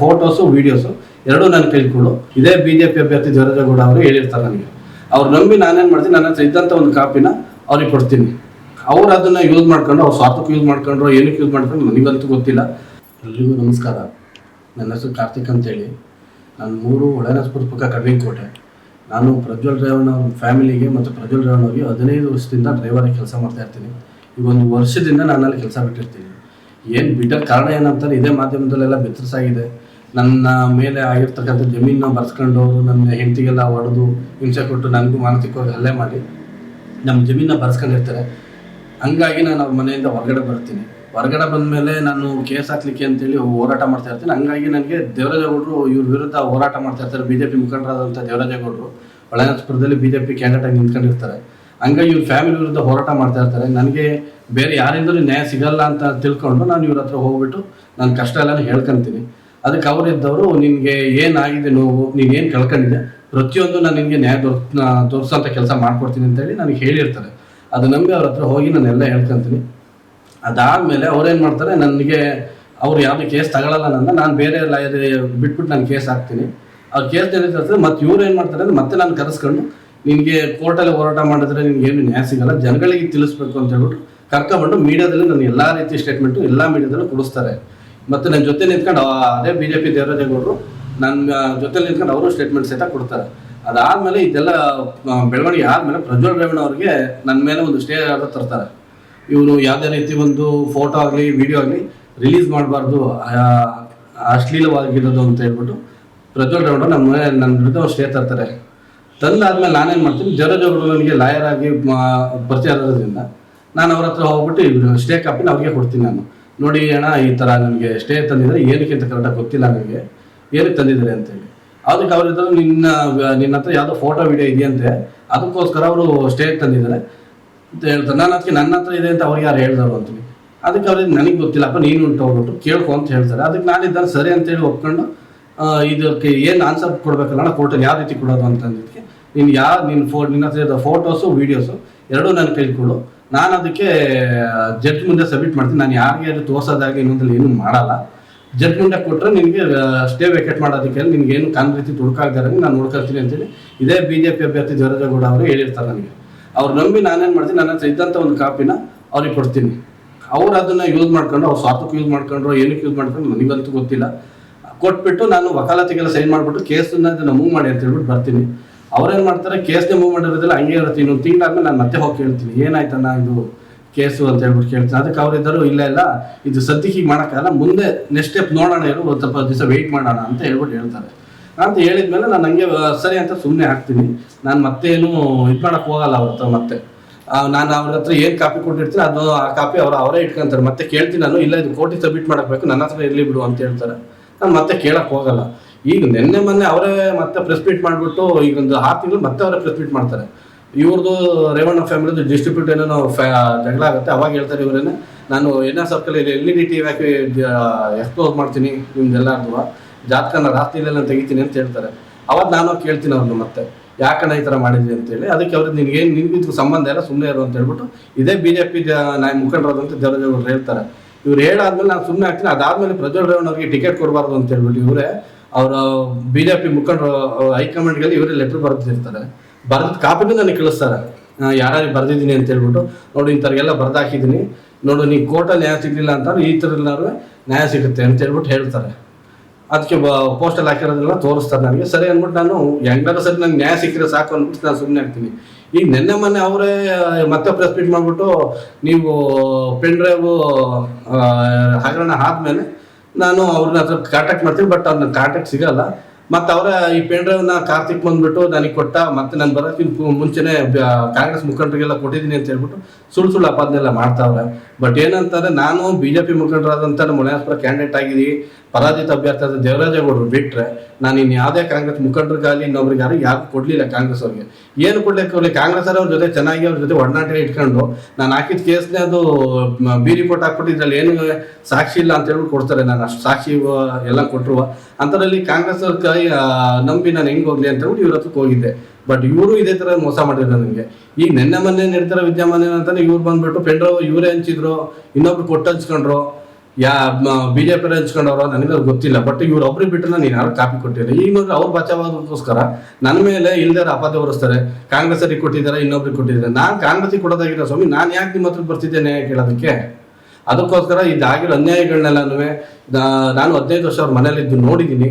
Photos videos ಎರಡೂ ನನ್ನ ಇದೇ ಬಿ ಇದೇ ಬಿಜೆಪಿ ಅಭ್ಯರ್ಥಿ ದೇವರಾಜಗೌಡ ಅವರು ಹೇಳಿರ್ತಾರೆ ನನಗೆ. ಅವ್ರು ನಂಬಿ ನಾನೇನು ಮಾಡ್ತೀನಿ, ನನ್ನ ಹತ್ರ ಇದ್ದಂಥ ಒಂದು ಕಾಪಿನ ಅವ್ರಿಗೆ ಕೊಡ್ತೀನಿ. ಅವ್ರು ಅದನ್ನು ಯೂಸ್ ಮಾಡ್ಕೊಂಡು ಅವ್ರು ಸ್ವಾರ್ಥಕ್ಕೆ ಯೂಸ್ ಮಾಡ್ಕೊಂಡ್ರು, ಏನಕ್ಕೆ ಯೂಸ್ ಮಾಡ್ಕೊಂಡು ನನಗಂತೂ ಗೊತ್ತಿಲ್ಲ. ಎಲ್ರಿಗೂ ನಮಸ್ಕಾರ. ನನ್ನ ಹೆಸರು ಕಾರ್ತಿಕ್ ಅಂತೇಳಿ. ನಾನು ಮೂರು ಒಳನಸ್ಪುರ ಪಕ್ಕ ಕೋಟೆ ನಾನು ಪ್ರಜ್ವಲ್ ರೇವಣ್ಣ ಅವ್ರ ಫ್ಯಾಮಿಲಿಗೆ ಮತ್ತು ಪ್ರಜ್ವಲ್ ರೇವಣ್ಣ ಅವರಿಗೆ ಹದಿನೈದು ವರ್ಷದಿಂದ ಡ್ರೈವರಾಗಿ ಕೆಲಸ ಮಾಡ್ತಾ ಇರ್ತೀನಿ. ಈಗ ಒಂದು ವರ್ಷದಿಂದ ನಾನು ಅಲ್ಲಿ ಕೆಲಸ ಬಿಟ್ಟಿರ್ತೀನಿ. ಏನು ಬಿಟ್ಟ ಕಾರಣ ಏನಂತಾರೆ ಇದೇ ಮಾಧ್ಯಮದಲ್ಲೆಲ್ಲ ಬೆತ್ತರಿಸಾಗಿದೆ. ನನ್ನ ಮೇಲೆ ಆಗಿರ್ತಕ್ಕಂಥ ಜಮೀನ ಬರ್ಸ್ಕೊಂಡು ನನ್ನ ಹೆಂಡತಿಗೆಲ್ಲ ಹೊಡೆದು, ಹಿಂಸೆ ಕೊಟ್ಟು ನನಗೂ ಮಾನಸಿಕವಾಗಿ ಹಲ್ಲೆ ಮಾಡಿ ನಮ್ಮ ಜಮೀನ ಬರ್ಸ್ಕೊಂಡಿರ್ತಾರೆ. ಹಂಗಾಗಿ ನಾನು ಅವ್ರ ಮನೆಯಿಂದ ಹೊರಗಡೆ ಬರ್ತೀನಿ. ಹೊರಗಡೆ ಬಂದಮೇಲೆ ನಾನು ಕೇಸ್ ಹಾಕ್ಲಿಕ್ಕೆ ಅಂತೇಳಿ ಹೋರಾಟ ಮಾಡ್ತಾ ಇರ್ತೀನಿ. ಹಂಗಾಗಿ ನನಗೆ ದೇವರಾಜೇಗೌಡರು ಇವ್ರ ವಿರುದ್ಧ ಹೋರಾಟ ಮಾಡ್ತಾ ಇರ್ತಾರೆ. ಬಿ ಜೆ ಪಿ ಮುಖಂಡರಾದಂಥ ದೇವರಾಜೇಗೌಡರು. ಒಳನಾಥಪುರದಲ್ಲಿ ಬಿ ಜೆ ಪಿ ಕ್ಯಾಂಡಿಡೇಟ್ ಆಗಿ ನಿಂತ್ಕೊಂಡಿರ್ತಾರೆ. ಹಂಗಾಗಿ ಇವ್ರ ಫ್ಯಾಮಿಲಿ ವಿರುದ್ಧ ಹೋರಾಟ ಮಾಡ್ತಾ ಇರ್ತಾರೆ. ನನಗೆ ಬೇರೆ ಯಾರಿಂದಲೂ ನ್ಯಾಯ ಸಿಗಲ್ಲ ಅಂತ ತಿಳ್ಕೊಂಡು ನಾನು ಇವ್ರ ಹತ್ರ ಹೋಗ್ಬಿಟ್ಟು ನನ್ನ ಕಷ್ಟ ಎಲ್ಲ ಹೇಳ್ಕೊಂತೀನಿ. ಅದಕ್ಕೆ ಅವರಿದ್ದವರು ನಿನಗೆ ಏನಾಗಿದೆ ನೋವು, ನೀನು ಏನು ಕಳ್ಕೊಂಡಿದೆ ಪ್ರತಿಯೊಂದು ನಾನು ನಿಮಗೆ ನ್ಯಾಯ ದೊರ್ ತೋರಿಸೋಂಥ ಕೆಲಸ ಮಾಡ್ಕೊಡ್ತೀನಿ ಅಂತೇಳಿ ನನಗೆ ಹೇಳಿರ್ತಾರೆ. ಅದು ನಂಬಿ ಅವ್ರ ಹತ್ರ ಹೋಗಿ ನಾನೆಲ್ಲ ಹೇಳ್ಕೊಂತೀನಿ. ಅದಾದಮೇಲೆ ಅವ್ರೇನು ಮಾಡ್ತಾರೆ, ನನಗೆ ಅವ್ರು ಯಾವುದೇ ಕೇಸ್ ತಗೊಳ್ಳಲ್ಲ ನನ್ನ, ನಾನು ಬೇರೆ ಲಾಯರ್ ಬಿಟ್ಬಿಟ್ಟು ನಾನು ಕೇಸ್ ಹಾಕ್ತೀನಿ. ಅವ್ರು ಕೇಸ್ ಮತ್ತು ಇವ್ರು ಏನು ಮಾಡ್ತಾರೆ ಅಂದರೆ ಮತ್ತೆ ನಾನು ಕರೆಸ್ಕೊಂಡು ನಿನಗೆ ಕೋರ್ಟಲ್ಲಿ ಹೋರಾಟ ಮಾಡಿದ್ರೆ ನಿನ್ಗೆ ಏನು ನ್ಯಾಯ ಸಿಗಲ್ಲ. ಜನಗಳಿಗೆ ತಿಳಿಸ್ಬೇಕು ಅಂತ ಹೇಳ್ಬಿಟ್ಟು ಕರ್ಕೊಂಡ್ಬಂದು ಮೀಡಿಯಾದಲ್ಲಿ ನಾನು ಎಲ್ಲ ರೀತಿ ಸ್ಟೇಟ್ಮೆಂಟು ಎಲ್ಲ ಮೀಡಿಯಾದಲ್ಲೂ ಕೊಡಿಸ್ತಾರೆ. ಮತ್ತು ನನ್ನ ಜೊತೆ ನಿಂತ್ಕೊಂಡು ಅದೇ ಬಿ ಜೆ ಪಿ ದೇವರಾಜೇಗೌಡರು ನನ್ನ ಜೊತೆ ನಿಂತ್ಕೊಂಡು ಅವರು ಸ್ಟೇಟ್ಮೆಂಟ್ ಸಹಿತ ಕೊಡ್ತಾರೆ. ಅದಾದಮೇಲೆ ಇದೆಲ್ಲ ಬೆಳವಣಿಗೆ ಆದಮೇಲೆ ಪ್ರಜ್ವಲ್ ರೇವಣ್ಣ ಅವ್ರಿಗೆ ನನ್ನ ಮೇಲೆ ಒಂದು ಸ್ಟೇ ಆರ್ಡರ್ ತರ್ತಾರೆ. ಇವರು ಯಾವುದೇ ರೀತಿ ಒಂದು ಫೋಟೋ ಆಗಲಿ ವಿಡಿಯೋ ಆಗಲಿ ರಿಲೀಸ್ ಮಾಡಬಾರ್ದು ಅಶ್ಲೀಲವಾಗಿರೋದು ಅಂತ ಹೇಳ್ಬಿಟ್ಟು ಪ್ರಜ್ವಲ್ ರೇವಣ್ಣ ನಮ್ಮ ನನ್ನ ವಿರುದ್ಧ ಸ್ಟೇ ತರ್ತಾರೆ. ತಂದಾದ್ಮೇಲೆ ನಾನೇನು ಮಾಡ್ತೀನಿ ಜರೋಜ್ ಅವರು ನನಗೆ ಲಾಯರ್ ಆಗಿ ಪರಿಚಯ ಆಗೋದ್ರಿಂದ ನಾನು ಅವ್ರ ಹತ್ರ ಹೋಗ್ಬಿಟ್ಟು ಸ್ಟೇ ಕಾಪಿನ ಅವ್ರಿಗೆ ಕೊಡ್ತೀನಿ ನಾನು. ನೋಡಿ ಅಣ್ಣ, ಈ ಥರ ನನಗೆ ಸ್ಟೇ ತಂದಿದ್ದಾರೆ ಏನಕ್ಕೆ ಅಂತ ಕರೆಕ್ಟಾಗಿ ಗೊತ್ತಿಲ್ಲ ನನಗೆ ಏನಕ್ಕೆ ತಂದಿದ್ದಾರೆ ಅಂತೇಳಿ ಅದಕ್ಕೆ ಅವರಿದ್ರು ನಿನ್ನ ನಿನ್ನ ಹತ್ರ ಯಾವುದೋ ಫೋಟೋ ವಿಡಿಯೋ ಇದೆಯಂತೆ ಅದಕ್ಕೋಸ್ಕರ ಅವರು ಸ್ಟೇ ತಂದಿದ್ದಾರೆ. ಅಂತ ಹೇಳ್ತಾರೆ. ನಾನು ಅದಕ್ಕೆ ನನ್ನ ಹತ್ರ ಇದೆ ಅಂತ ಅವ್ರಿಗೆ ಯಾರು ಹೇಳ್ದಾರು ಅಂತೀನಿ ಅದಕ್ಕೆ ಅವ್ರಿಗೆ ನನಗೆ ಗೊತ್ತಿಲ್ಲಪ್ಪ ನೀನು ಉಂಟು ಹೋಗ್ಬಿಟ್ಟು ಕೇಳ್ಕೊ ಅಂತ ಹೇಳ್ತಾರೆ. ಅದಕ್ಕೆ ನಾನಿದ್ದಾನೆ ಸರಿ ಅಂತೇಳಿ ಒಪ್ಕೊಂಡು ಇದಕ್ಕೆ ಏನು ಆನ್ಸರ್ ಕೊಡ್ಬೇಕಲ್ಲ ಕೋರ್ಟಲ್ಲಿ ಯಾವ ರೀತಿ ಕೊಡೋದು ಅಂತಂದಿದ್ದಕ್ಕೆ ನೀನು ಯಾವ ನಿನ್ನ ಫೋ, ನಿನ್ನ ಹತ್ರ ಫೋಟೋಸು ವೀಡಿಯೋಸು ಎರಡೂ ನನ್ನ ಕೈಲಿ ಕೊಡು. ನಾನು ಅದಕ್ಕೆ ಜಡ್ಜ್ ಮುಂದೆ ಸಬ್ಮಿಟ್ ಮಾಡ್ತೀನಿ. ನಾನು ಯಾರಿಗೆ ಅದು ತೋರ್ಸೋದಾಗಿ ಇನ್ನೊಂದಲ್ಲಿ ಏನು ಮಾಡಲ್ಲ. ಜಡ್ಜ್ ಮುಂದೆ ಕೊಟ್ಟರೆ ನಿನಗೆ ಸ್ಟೇ ವೇಕೆಟ್ ಮಾಡೋದಕ್ಕೆ ನಿನಗೆ ಏನು ಕಾನ್ ರೀತಿ ತುಡುಕಾಗ್ದಾರೆ ನಾನು ನೋಡ್ಕೊಳ್ತೀನಿ ಅಂತೇಳಿ ಇದೇ ಬಿ ಜೆ ಪಿ ಅಭ್ಯರ್ಥಿ ದೇವರಾಜೇಗೌಡ ಅವರು ಹೇಳಿರ್ತಾರೆ ನನಗೆ. ಅವ್ರು ನಂಬಿ ನಾನೇನು ಮಾಡ್ತೀನಿ? ನನ್ನ ಹತ್ರ ಇದ್ದಂಥ ಒಂದು ಕಾಪಿನ ಅವ್ರಿಗೆ ಕೊಡ್ತೀನಿ. ಅವ್ರು ಅದನ್ನ ಯೂಸ್ ಮಾಡ್ಕೊಂಡು ಅವ್ರು ಸ್ವಾರ್ಥಕ್ಕೆ ಯೂಸ್ ಮಾಡ್ಕೊಂಡ್ರು, ಏನಕ್ಕೆ ಯೂಸ್ ಮಾಡ್ಕೊಂಡು ನನಗಂತೂ ಗೊತ್ತಿಲ್ಲ. ಕೊಟ್ಬಿಟ್ಟು ನಾನು ವಕಾಲತಿಗೆಲ್ಲ ಸೈನ್ ಮಾಡಿಬಿಟ್ಟು ಕೇಸನ್ನ ಅದನ್ನು ಮೂವ್ ಮಾಡಿ ಅಂತ ಹೇಳ್ಬಿಟ್ಟು ಬರ್ತೀನಿ. ಅವ್ರೇನು ಮಾಡ್ತಾರೆ? ಕೇಸ್ನೇ ಮೂವ್ಮೆಂಟ್ ಇರೋದಿಲ್ಲ, ಹಂಗೆ ಇರುತ್ತೆ. ಇನ್ನೊಂದು ತಿಂಗಳಾದ್ಮೇಲೆ ನಾನು ಮತ್ತೆ ಹೋಗಿ ಕೇಳ್ತೀನಿ. ಏನಾಯ್ತಣ್ಣ ಇದು ಕೇಸು ಅಂತ ಹೇಳ್ಬಿಟ್ಟು ಕೇಳ್ತೀನಿ. ಅದಕ್ಕೆ ಅವರಿದ್ದರು, ಇಲ್ಲ ಇಲ್ಲ, ಇದು ಸದ್ಯಕ್ಕೆ ಹೀಗೆ ಮಾಡೋಕ್ಕಾಗಲ್ಲ. ಮುಂದೆ ನೆಕ್ಸ್ಟ್ ಸ್ಟೆಪ್ ನೋಡೋಣ ಇರು, ಒಂದು ಸ್ವಲ್ಪ ದಿವಸ ವೆಯ್ಟ್ ಮಾಡೋಣ ಅಂತ ಹೇಳ್ಬಿಟ್ಟು ಹೇಳ್ತಾರೆ. ಅಂತ ಹೇಳಿದ್ಮೇಲೆ ನಾನು ಹಂಗೆ ಸರಿ ಅಂತ ಸುಮ್ಮನೆ ಹಾಕ್ತೀನಿ. ನಾನು ಮತ್ತೇನು ಇದು ಮಾಡೋಕೆ ಹೋಗಲ್ಲ ಅವ್ರ ಹತ್ರ ಮತ್ತೆ. ನಾನು ಅವ್ರ ಹತ್ರ ಏನು ಕಾಪಿ ಕೊಟ್ಟಿರ್ತೀನಿ ಅದು ಆ ಕಾಪಿ ಅವ್ರು ಅವರೇ ಇಟ್ಕೊಂತಾರೆ. ಮತ್ತೆ ಕೇಳ್ತೀನಿ ನಾನು, ಇಲ್ಲ, ಇದು ಕೋರ್ಟಿಗೆ ಸಬ್ಮಿಟ್ ಮಾಡಬೇಕು ನನ್ನ ಹತ್ರ ಇರಲಿ ಬಿಡು ಅಂತ ಹೇಳ್ತಾರೆ. ನಾನು ಮತ್ತೆ ಕೇಳಕ್ಕೆ ಹೋಗಲ್ಲ. ಈಗ ನಿನ್ನೆ ಮೊನ್ನೆ ಅವರೇ ಮತ್ತೆ ಪ್ರೆಸ್ ಮೀಟ್ ಮಾಡಿಬಿಟ್ಟು ಈಗ ಒಂದು ಆರು ತಿಂಗಳು ಮತ್ತೆ ಅವರೇ ಪ್ರೆಸ್ ಮೀಟ್ ಮಾಡ್ತಾರೆ. ಇವ್ರದ್ದು ರೇವಣ್ಣ ಫ್ಯಾಮಿಲಿದು ಡಿಸ್ಟ್ರಿಬ್ಯೂಟ್ ಏನೋ ಜಗಳ ಆಗುತ್ತೆ, ಅವಾಗ ಹೇಳ್ತಾರೆ ಇವರೇನೆ, ನಾನು N R circle L E D T ಹಾಕಿ ಎಕ್ಸ್ಪೋಸ್ ಮಾಡ್ತೀನಿ ನಿಮ್ದೆಲ್ಲಾರ್ದು. ಜಾತಕನ ನಾನು ತೆಗಿತೀನಿ ಅಂತ ಹೇಳ್ತಾರೆ. ಅವಾಗ ನಾನು ಕೇಳ್ತೀನಿ ಅವ್ರನ್ನ ಮತ್ತೆ, ಯಾಕಣ್ಣ ಈ ಥರ ಮಾಡಿದ್ವಿ ಅಂತೇಳಿ. ಅದಕ್ಕೆ ಅವ್ರಿಗೆ ನಿನಗೇನು, ನಿನ್ಗಿದ್ಕು ಸಂಬಂಧ ಇಲ್ಲ ಸುಮ್ಮನೆ ಇರು ಅಂತ ಹೇಳ್ಬಿಟ್ಟು ಇದೇ ಬಿ ಜೆ ಪಿ ಅಂತ ಮುಖಂಡರಾದಂಥ ದೇವರಾಜ್ ಹೇಳ್ತಾರೆ. ಇವ್ರು ಹೇಳಾದ್ಮೇಲೆ ನಾನು ಸುಮ್ಮನೆ ಆಗ್ತೀನಿ, ಅದಾದ್ಮೇಲೆ ಪ್ರಜ್ವಲ್ ರೇವಣ್ಣ ಅವ್ರಿಗೆ ಟಿಕೆಟ್ ಕೊಡಬಾರ್ದು ಅಂತ ಹೇಳ್ಬಿಟ್ಟು ಇವರೇ ಅವರ ಬಿ ಜೆ ಪಿ ಮುಖಂಡರು ಹೈಕಮಾಂಡ್ಗೆ ಇವರೇ ಲೆಟ್ರ್ ಬರೆದಿರ್ತಾರೆ. ಬರೆದ ಕಾಪಿನೂ ನನಗೆ ಕಳಿಸ್ತಾರೆ. ಯಾರು ಬರ್ದಿದ್ದೀನಿ ಅಂತ ಹೇಳ್ಬಿಟ್ಟು, ನೋಡಿ, ಇಂಥವ್ರಿಗೆಲ್ಲ ಬರ್ದಾಕಿದ್ದೀನಿ. ನೋಡು, ನೀ ಕೋರ್ಟಲ್ಲಿ ನ್ಯಾಯ ಸಿಗಲಿಲ್ಲ ಅಂತಾರೆ ಈ ಥರದಲ್ಲಾರು ನ್ಯಾಯ ಸಿಗುತ್ತೆ ಅಂತ ಹೇಳ್ಬಿಟ್ಟು ಹೇಳ್ತಾರೆ. ಅದಕ್ಕೆ ಪೋಸ್ಟಲ್ಲಿ ಹಾಕಿರೋದೆಲ್ಲ ತೋರಿಸ್ತಾರೆ ನನಗೆ. ಸರಿ ಅಂದ್ಬಿಟ್ಟು ನಾನು ಹೆಂಗಾದ್ರೂ ಸರಿ ನಂಗೆ ನ್ಯಾಯ ಸಿಕ್ಕಿದ್ರೆ ಸಾಕು ಅಂದ್ಬಿಟ್ಟು ನಾನು ಸುಮ್ಮನೆ ಆಗ್ತೀನಿ ಈಗ ನಿನ್ನೆ ಮೊನ್ನೆ ಅವರೇ ಮತ್ತೆ ಪ್ರೆಸ್ ಮೀಟ್ ಮಾಡಿಬಿಟ್ಟು ನೀವು ಪೆನ್ ಡ್ರೈವು ಹಗರಣ ಆದ್ಮೇಲೆ ನಾನು ಅವ್ರನ್ನ ಕಾಂಟ್ಯಾಕ್ಟ್ ಮಾಡ್ತೀನಿ ಬಟ್ ಅವ್ರನ್ನ ಕಾಂಟ್ಯಾಕ್ಟ್ ಸಿಗಲ್ಲ. ಮತ್ತೆ ಅವರ ಈ ಪೆನ್ ಕಾರ್ತಿಕ್ ಬಂದ್ಬಿಟ್ಟು ನನಗೆ ಕೊಟ್ಟ, ಮತ್ತೆ ನಾನು ಬರೋಕ್ಕಿಂತ ಮುಂಚೆನೆ ಕಾಂಗ್ರೆಸ್ ಮುಖಂಡರಿಗೆಲ್ಲ ಕೊಟ್ಟಿದ್ದೀನಿ ಅಂತ ಹೇಳ್ಬಿಟ್ಟು ಸುಳ್ಳು ಸುಳ್ಳು ಅಪಾದನೆಲ್ಲ ಮಾಡ್ತಾವ್ರೆ. ಬಟ್ ಏನಂತಂದ್ರೆ ನಾನು ಬಿ ಜೆ ಪಿ ಮುಖಂಡರಾದಂಥ ನಮ್ಮ ಕ್ಯಾಂಡಿಡೇಟ್ ಆಗಿದ್ದೀವಿ ಪರಾಜಿತ ಅಭ್ಯರ್ಥಿ ಆದ ದೇವರಾಜೇಗೌಡರು ಬಿಟ್ರೆ ನಾನು ಇನ್ನು ಯಾವುದೇ ಕಾಂಗ್ರೆಸ್ ಮುಖಂಡರಿಗಾಗಲಿ ಇನ್ನೊಬ್ರಿಗೆ ಯಾರು ಕೊಡಲಿಲ್ಲ ಕಾಂಗ್ರೆಸ್ ಅವ್ರಿಗೆ. ಏನು ಕೊಡ್ಲಿಕ್ಕೆ ಕಾಂಗ್ರೆಸ್ ಅವ್ರ ಜೊತೆ ಚೆನ್ನಾಗಿ ಅವ್ರ ಜೊತೆ ಒಡನಾಟ ಇಟ್ಕೊಂಡು ನಾನು ಹಾಕಿದ ಕೇಸ್ನೇ ಅದು ಬಿ ರಿಪೋರ್ಟ್ ಹಾಕ್ಬಿಟ್ಟು ಇದ್ರಲ್ಲಿ ಏನು ಸಾಕ್ಷಿ ಇಲ್ಲ ಅಂತ ಹೇಳ್ಬಿಟ್ಟು ಕೊಡ್ತಾರೆ. ನಾನು ಅಷ್ಟು ಸಾಕ್ಷಿ ಎಲ್ಲ ಕೊಟ್ಟರು ಅಂಥದ್ರಲ್ಲಿ ಕಾಂಗ್ರೆಸ್ ಅವ್ರ ಕೈ ನಂಬಿ ನಾನು ಹೆಂಗೆ ಹೋಗ್ಲಿ ಅಂತ ಹೇಳ್ಬಿಟ್ಟು ಇವ್ರ ಹತ್ರಕ್ಕೆ ಹೋಗಿದ್ದೆ. ಬಟ್ ಇವರು ಇದೇ ತರ ಮೋಸ ಮಾಡಿದ್ರು ನನಗೆ. ಈಗ ನಿನ್ನೆ ಮೊನ್ನೆ ನಡೀತಾರ ವಿದ್ಯಮಾನ ಏನಂತಾನೆ ಇವ್ರು ಬಂದ್ಬಿಟ್ಟು ಪೆಂಡ್ರವ್ ಇವರೇ ಹಂಚಿದ್ರು, ಇನ್ನೊಬ್ರು ಕೊಟ್ಟು ಹಂಚ್ಕೊಂಡ್ರು, ಯಾ ಬಿ ಜೆ ಪಿ ಹಂಚ್ಕೊಂಡವ್ರು, ನನಗೆ ಅದು ಗೊತ್ತಿಲ್ಲ. ಬಟ್ ಇವ್ರು ಒಬ್ರಿಗೆ ಬಿಟ್ಟರೆ ನೀನು ಯಾರು ಕಾಪಿ ಕೊಟ್ಟಿಲ್ಲ. ಈಗ ನೋಡ್ರಿ ಅವ್ರು ಬಚಾವಾದಕ್ಕೋಸ್ಕರ ನನ್ನ ಮೇಲೆ ಇಲ್ದಾರ ಅಪವಾದ ಹೊರಿಸ್ತಾರೆ. ಕಾಂಗ್ರೆಸ್ಸರಿಗೆ ಕೊಟ್ಟಿದ್ದಾರೆ, ಇನ್ನೊಬ್ರಿಗೆ ಕೊಟ್ಟಿದ್ದಾರೆ. ನಾನು ಕಾಂಗ್ರೆಸ್ಸಿಗೆ ಕೊಡೋದಾಗಿಲ್ಲ ಸ್ವಾಮಿ, ನಾನು ಯಾಕೆ ನಿಮ್ಮ ಹತ್ರ ಬರ್ತಿದ್ದೇನೆ ಕೇಳೋದಕ್ಕೆ? ಅದಕ್ಕೋಸ್ಕರ ಇದಾಗಿರೋ ಅನ್ಯಾಯಗಳನ್ನೆಲ್ಲನೂ ನಾನು ಹದಿನೈದು ವರ್ಷ ಅವ್ರ ಮನೇಲಿದ್ದು ನೋಡಿದ್ದೀನಿ.